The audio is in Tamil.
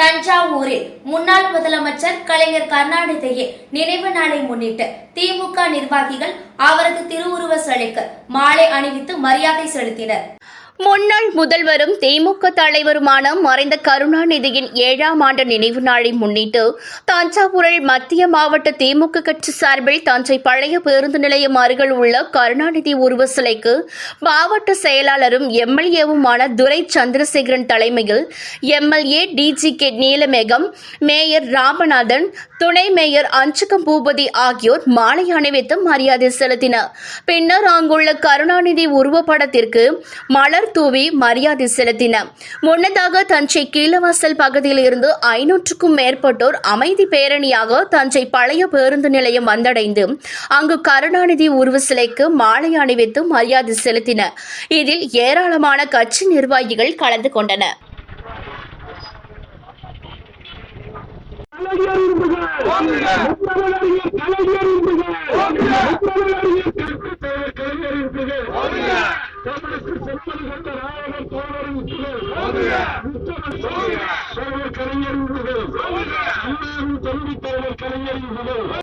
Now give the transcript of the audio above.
தஞ்சாவூரில் முன்னாள் முதலமைச்சர் கலைஞர் கருணாநிதியை நினைவு நாளை முன்னிட்டு திமுக நிர்வாகிகள் அவரது திருவுருவ சிலைக்கு மாலை அணிவித்து மரியாதை செலுத்தினர். முன்னாள் முதல்வரும் திமுக தலைவருமான மறைந்த கருணாநிதியின் ஏழாம் ஆண்டு நினைவு நாளை முன்னிட்டு தஞ்சாவூரில் மத்திய மாவட்ட திமுக கட்சி சார்பில் தஞ்சை பழைய பேருந்து நிலையம் அருகில் உள்ள கருணாநிதி உருவ சிலைக்கு மாவட்ட செயலாளரும் எம்எல்ஏவுமான துரை சந்திரசேகரன் தலைமையில் MLA TG K Neelamegam mayor Ramanathan துணை மேயர் அஞ்சுகம் பூபதி ஆகியோர் மாலை அணிவித்து மரியாதை செலுத்தினர். பின்னர் அங்குள்ள கருணாநிதி உருவப்படத்திற்கு மலர் தூவி மரியாதை செலுத்தின முன்னதாக தஞ்சை கீழவாசல் பகுதியில் இருந்து ஐநூற்றுக்கும் மேற்பட்டோர் அமைதி பேரணியாக தஞ்சை பழைய பேருந்து நிலையம் வந்தடைந்து அங்கு கருணாநிதி உருவ சிலைக்கு மாலை அணிவித்து மரியாதை செலுத்தின இதில் ஏராளமான கட்சி நிர்வாகிகள் கலந்து கொண்டனர். கலைஞர் கொண்ட நாயகர் தோழர் இருப்புகள் முத்தமிழ் தலைவர் கலைஞர் தம்பி தலைவர் கலைஞர்